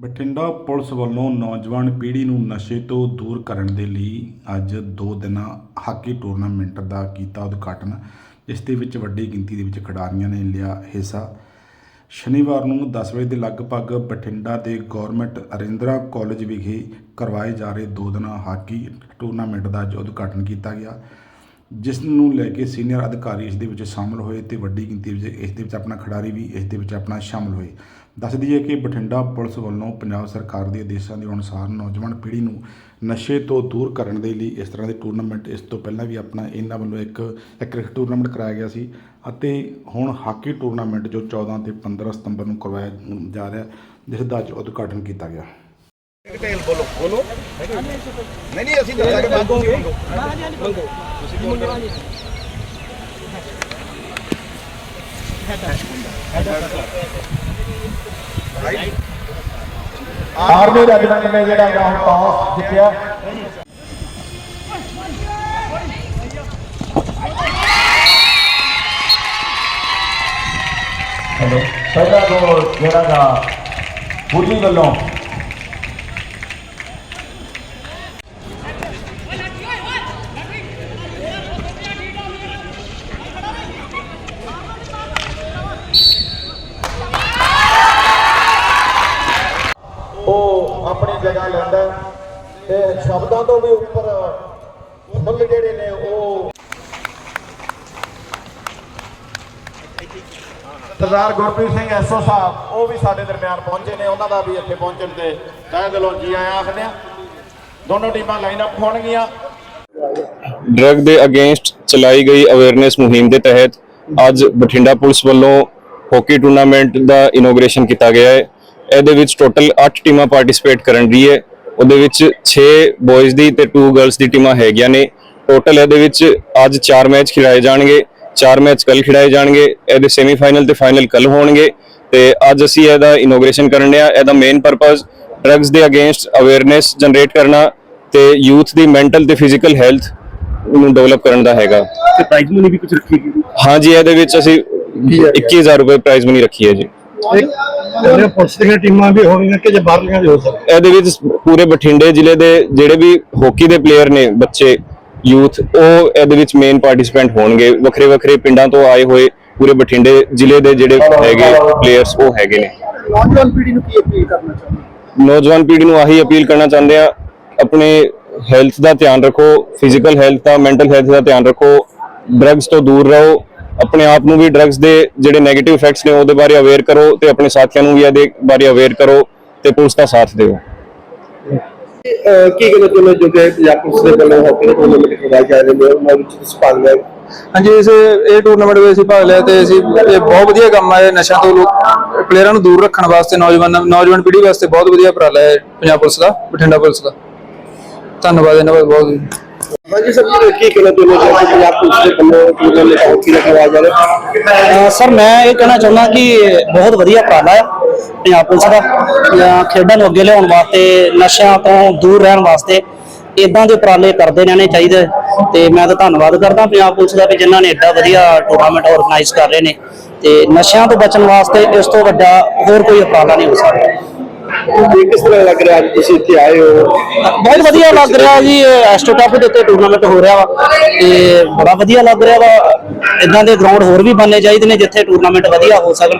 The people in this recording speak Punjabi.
ਬਠਿੰਡਾ ਪੁਲਿਸ ਵੱਲੋਂ ਨੌਜਵਾਨ ਪੀੜ੍ਹੀ ਨੂੰ ਨਸ਼ੇ ਤੋਂ ਦੂਰ ਕਰਨ ਦੇ ਲਈ ਅੱਜ ਦੋ ਦਿਨਾਂ ਹਾਕੀ ਟੂਰਨਾਮੈਂਟ ਦਾ ਕੀਤਾ ਉਦਘਾਟਨ, ਜਿਸ ਦੇ ਵਿੱਚ ਵੱਡੀ ਗਿਣਤੀ ਦੇ ਵਿੱਚ ਖਿਡਾਰੀਆਂ ਨੇ ਲਿਆ ਹਿੱਸਾ। ਸ਼ਨੀਵਾਰ ਨੂੰ 10 ਵਜੇ ਦੇ ਲਗਭਗ ਬਠਿੰਡਾ ਦੇ ਗਵਰਨਮੈਂਟ ਅਰਿੰਦਰਾ ਕਾਲਜ ਵਿਖੇ ਕਰਵਾਏ ਜਾ ਰਹੇ ਦੋ ਦਿਨਾਂ ਹਾਕੀ ਟੂਰਨਾਮੈਂਟ ਦਾ ਅੱਜ ਉਦਘਾਟਨ ਕੀਤਾ ਗਿਆ। ਜਿਸ ਨੂੰ ਲੈ ਕੇ ਸੀਨੀਅਰ ਅਧਿਕਾਰੀ ਇਸ ਦੇ ਵਿੱਚ ਸ਼ਾਮਲ ਹੋਏ ਤੇ ਵੱਡੀ ਗਿਣਤੀ ਵਿੱਚ ਇਸ ਦੇ ਵਿੱਚ ਆਪਣਾ ਖਿਡਾਰੀ ਵੀ ਇਸ ਦੇ ਵਿੱਚ ਆਪਣਾ ਸ਼ਾਮਲ ਹੋਏ। ਦੱਸ ਦਈਏ ਕਿ ਬਠਿੰਡਾ ਪੁਲਿਸ ਵੱਲੋਂ ਪੰਜਾਬ ਸਰਕਾਰ ਦੇ ਆਦੇਸ਼ਾਂ ਦੇ ਅਨੁਸਾਰ ਨੌਜਵਾਨ ਪੀੜ੍ਹੀ ਨੂੰ ਨਸ਼ੇ ਤੋਂ ਦੂਰ ਕਰਨ ਦੇ ਲਈ ਇਸ ਤਰ੍ਹਾਂ ਦੇ ਟੂਰਨਾਮੈਂਟ ਇਸ ਤੋਂ ਪਹਿਲਾਂ ਵੀ ਆਪਣਾ ਇਹਨਾਂ ਵੱਲੋਂ ਇੱਕ ਕ੍ਰਿਕਟ ਟੂਰਨਾਮੈਂਟ ਕਰਾਇਆ ਗਿਆ ਸੀ ਅਤੇ ਹੁਣ ਹਾਕੀ ਟੂਰਨਾਮੈਂਟ ਜੋ 14 ਤੇ 15 ਸਤੰਬਰ ਨੂੰ ਕਰਵਾਇਆ ਜਾ ਰਿਹਾ, ਜਿਸ ਦਾ ਅੱਜ ਉਦਘਾਟਨ ਕੀਤਾ ਗਿਆ। ਡਿਟੇਲ ਬੋਲੋ ਬੋਲੋ ਨਹੀਂ ਨਹੀਂ ਅਸੀਂ ਦੱਸਾਂਗੇ ਬਾਅਦ ਤੁਸੀਂ ਮੰਗੋ ਤੁਸੀਂ ਬੋਲੋ ਆਰਮੀ ਰੈਜੀਮੈਂਟ ਨੇ ਜਿਹੜਾ ਹੈਗਾ ਹੁਣ ਟਾਸ ਜਿੱਤਿਆ ਹੈਲੋ ਪਹਿਲਾ ਗੋਲ ਜਿਹੜਾ ਦਾ ਪੂਰੀ ਵੱਲੋਂ ਜਗ੍ਹਾ ਲੈਂਦਾ ਤੇ ਸ਼ਬਦਾਂ ਤੋਂ ਵੀ ਉੱਪਰ ਫੁੱਲ ਜਿਹੜੇ ਨੇ ਉਹ ਸਰਦਾਰ ਗੁਰਪ੍ਰੀਤ ਸਿੰਘ ਐਸਓ ਸਾਹਿਬ, ਉਹ ਵੀ ਸਾਡੇ ਦਰਮਿਆਨ ਪਹੁੰਚੇ ਨੇ। ਉਹਨਾਂ ਦਾ ਵੀ ਇੱਥੇ ਪਹੁੰਚਣ ਤੇ ਤਹਿ ਦਿਲੋਂ ਜੀ ਆਇਆਂ ਆਖਦੇ ਆ ਦੋਨੋਂ ਟੀਮਾਂ ਲਾਈਨ ਅਪ ਹੋਣਗੀਆਂ। ਡਰੱਗ ਦੇ ਅਗੇਂਸਟ ਚਲਾਈ ਗਈ ਅਵੇਅਰਨੈਸ ਮੁਹਿੰਮ ਦੇ ਤਹਿਤ ਅੱਜ ਬਠਿੰਡਾ ਪੁਲਿਸ ਵੱਲੋਂ ਹਾਕੀ ਟੂਰਨਾਮੈਂਟ ਦਾ ਇਨੋਗ੍ਰੇਸ਼ਨ ਕੀਤਾ ਗਿਆ ਹੈ। ਇਹਦੇ ਵਿੱਚ ਟੋਟਲ 8 ਟੀਮਾਂ ਪਾਰਟਿਸਿਪੇਟ ਕਰਨ ਰਹੀ ਹੈ। ਉਹਦੇ ਵਿੱਚ 6 ਬॉयਜ਼ ਦੀ ਤੇ 2 ਗਰਲਸ ਦੀ ਟੀਮਾਂ ਹੈਗੀਆਂ ਨੇ। ਟੋਟਲ ਇਹਦੇ ਵਿੱਚ ਅੱਜ 4 ਮੈਚ ਖਿਡਾਏ ਜਾਣਗੇ। 4 ਮੈਚ ਕੱਲ ਖਿਡਾਏ ਜਾਣਗੇ। ਇਹਦੇ ਸੈਮੀਫਾਈਨਲ ਤੇ ਫਾਈਨਲ ਕੱਲ ਹੋਣਗੇ। ਤੇ ਅੱਜ ਅਸੀਂ ਇਹਦਾ ਇਨੋਗ੍ਰੇਸ਼ਨ ਕਰਨ ਆ ਇਹਦਾ ਮੇਨ ਪਰਪਸ ਡਰੱਗਸ ਦੇ ਅਗੇਂਸਟ ਅਵੇਅਰਨੈਸ ਜਨਰੇਟ ਕਰਨਾ ਤੇ ਯੂਥ ਦੀ ਮੈਂਟਲ ਤੇ ਫਿਜ਼ੀਕਲ ਹੈਲਥ ਨੂੰ ਡਿਵੈਲਪ ਕਰਨ ਦਾ ਹੈਗਾ। ਤੇ ਪ੍ਰਾਈਜ਼ ਮਨੀ ਵੀ ਕੁਝ ਰੱਖੀ ਗਈ ਹਾਂਜੀ ਇਹਦੇ ਵਿੱਚ ਅਸੀਂ 21000 ਰੁਪਏ ਪ੍ਰਾਈਜ਼ ਮਨੀ ਰੱਖੀ ਹੈ ਜੀ। ਉਹਨੇ ਪੁਲਿਸ ਦੀਆਂ ਟੀਮਾਂ ਵੀ ਹੋਣਗੀਆਂ ਕਿ ਜੇ ਬਾਹਰਲੀਆਂ ਵੀ ਹੋ ਸਕਦੀਆਂ? ਇਹਦੇ ਵਿੱਚ ਪੂਰੇ ਬਠਿੰਡੇ ਜ਼ਿਲ੍ਹੇ ਦੇ ਜਿਹੜੇ ਵੀ ਹਾਕੀ ਦੇ ਪਲੇਅਰ ਨੇ ਬੱਚੇ ਯੂਥ ਉਹ ਇਹਦੇ ਵਿੱਚ ਮੇਨ ਪਾਰਟਿਸਿਪੈਂਟ ਹੋਣਗੇ। ਵੱਖਰੇ ਵੱਖਰੇ ਪਿੰਡਾਂ ਤੋਂ ਆਏ ਹੋਏ ਪੂਰੇ ਬਠਿੰਡੇ ਜ਼ਿਲ੍ਹੇ ਦੇ ਜਿਹੜੇ ਹੈਗੇ ਪਲੇਅਰਸ ਉਹ ਹੈਗੇ ਨੇ। ਨੌਜਵਾਨ ਪੀੜ੍ਹੀ ਨੂੰ ਕੀ ਅਪੀਲ ਕਰਨਾ ਚਾਹੁੰਦੇ ਨੌਜਵਾਨ ਪੀੜ੍ਹੀ ਨੂੰ ਆਹੀ ਅਪੀਲ ਕਰਨਾ ਚਾਹੁੰਦੇ ਆ ਆਪਣੇ ਹੈਲਥ ਦਾ ਧਿਆਨ ਰੱਖੋ ਫਿਜ਼ੀਕਲ ਹੈਲਥ ਦਾ ਮੈਂਟਲ ਹੈਲਥ ਦਾ ਧਿਆਨ ਰੱਖੋ ਡਰੱਗਸ ਤੋਂ ਦੂਰ ਰਹੋ ਆਪਣੇ ਆਪ ਨੂੰ ਵੀ ਡਰੱਗਸ ਦੇ ਜਿਹੜੇ 네ਗੇਟਿਵ ਇਫੈਕਟਸ ਨੇ ਉਹਦੇ ਬਾਰੇ ਅਵੇਅਰ ਕਰੋ ਤੇ ਆਪਣੇ ਸਾਥੀਆਂ ਨੂੰ ਵੀ ਇਹਦੇ ਬਾਰੇ ਅਵੇਅਰ ਕਰੋ ਤੇ ਪੁਲਿਸ ਦਾ ਸਾਥ ਦਿਓ। ਕੀ ਕਹਿੰਦੇ ਤੁਹਾਨੂੰ ਜੋ ਕਿ ਪੰਜਾਬ ਪੁਲਿਸ ਦੇ ਵੱਲੋਂ ਹਾਕੀ ਦੇ ਟੂਰਨਾਮੈਂਟ ਕਰਵਾਏ ਜਾ ਰਹੇ ਨੇ ਉਹਨਾਂ ਵਿੱਚ ਤੁਸੀਂ ਭਾਗ ਲਿਆ। ਹਾਂਜੀ ਇਸ ਇਹ ਟੂਰਨਾਮੈਂਟ ਵਿੱਚ ਅਸੀਂ ਭਾਗ ਲਿਆ ਤੇ ਅਸੀਂ ਇਹ ਬਹੁਤ ਵਧੀਆ ਕੰਮ ਹੈ ਇਹ ਨਸ਼ਿਆਂ ਤੋਂ ਲੋਕ ਪਲੇਅਰਾਂ ਨੂੰ ਦੂਰ ਰੱਖਣ ਵਾਸਤੇ ਨੌਜਵਾਨ ਨੌਜਵਾਨ ਪੀੜ੍ਹੀ ਵਾਸਤੇ ਬਹੁਤ ਵਧੀਆ ਉਪਰਾਲਾ ਹੈ ਪੰਜਾਬ ਪੁਲਿਸ ਦਾ ਬਠਿੰਡਾ ਪੁਲਿਸ ਦਾ। ਧੰਨਵਾਦ ਇਹਨਾਂ ਦਾ ਬਹੁਤ ਹਾਂਜੀ ਸਰ, ਕੀ ਕਹਿੰਦੇ ਤੁਹਾਨੂੰ ਜੋ ਕਿ ਪੰਜਾਬ ਪੁਲਿਸ ਦੇ ਵੱਲੋਂ ਟੂਰਨਾਮੈਂਟ ਹਾਕੀ ਦਾ ਕਰਵਾਇਆ ਜਾ ਰਿਹਾ? ਸਰ, ਮੈਂ ਇਹ ਕਹਿਣਾ ਚਾਹੁੰਦਾ ਕਿ ਬਹੁਤ ਵਧੀਆ ਉਪਰਾਲਾ ਹੈ ਪੰਜਾਬ ਪੁਲਿਸ ਦਾ। ਖੇਡਾਂ ਨੂੰ ਅੱਗੇ ਲਿਆਉਣ ਵਾਸਤੇ, ਨਸ਼ਿਆਂ ਤੋਂ ਦੂਰ ਰਹਿਣ ਵਾਸਤੇ ਇਦਾਂ ਦੇ ਉਪਰਾਲੇ ਕਰਦੇ ਰਹਿਣੇ ਚਾਹੀਦੇ। ਤੇ ਮੈਂ ਤਾਂ ਧੰਨਵਾਦ ਕਰਦਾ ਪੰਜਾਬ ਪੁਲਿਸ ਦਾ ਕਿ ਜਿਨ੍ਹਾਂ ਨੇ ਐਡਾ ਵਧੀਆ ਟੂਰਨਾਮੈਂਟ ਆਰਗੇਨਾਈਜ਼ ਕਰ ਰਹੇ ਨੇ। ਤੇ ਨਸ਼ਿਆਂ ਤੋਂ ਬਚਣ ਵਾਸਤੇ ਇਸ ਤੋਂ ਵੱਡਾ ਹੋਰ ਕੋਈ ਉਪਰਾਲਾ ਨਹੀਂ ਹੋ ਸਕਦਾ। ਇਹ ਕਿਸ ਤਰ੍ਹਾਂ ਲੱਗ ਰਿਹਾ ਅੱਜ ਤੁਸੀਂ ਇੱਥੇ ਆਏ ਹੋ? ਬਹੁਤ ਵਧੀਆ ਲੱਗ ਰਿਹਾ ਜੀ ਐਸਟੋ ਐਸਟੋਟਾਪ ਦੇ ਉੱਤੇ ਟੂਰਨਾਮੈਂਟ ਹੋ ਰਿਹਾ ਵਾ ਤੇ ਬੜਾ ਵਧੀਆ ਲੱਗ ਰਿਹਾ ਵਾ। ਇਦਾਂ ਦੇ ਗਰਾਊਂਡ ਹੋਰ ਵੀ ਬਣਨੇ ਚਾਹੀਦੇ ਨੇ ਜਿੱਥੇ ਟੂਰਨਾਮੈਂਟ ਵਧੀਆ ਹੋ ਸਕਣ।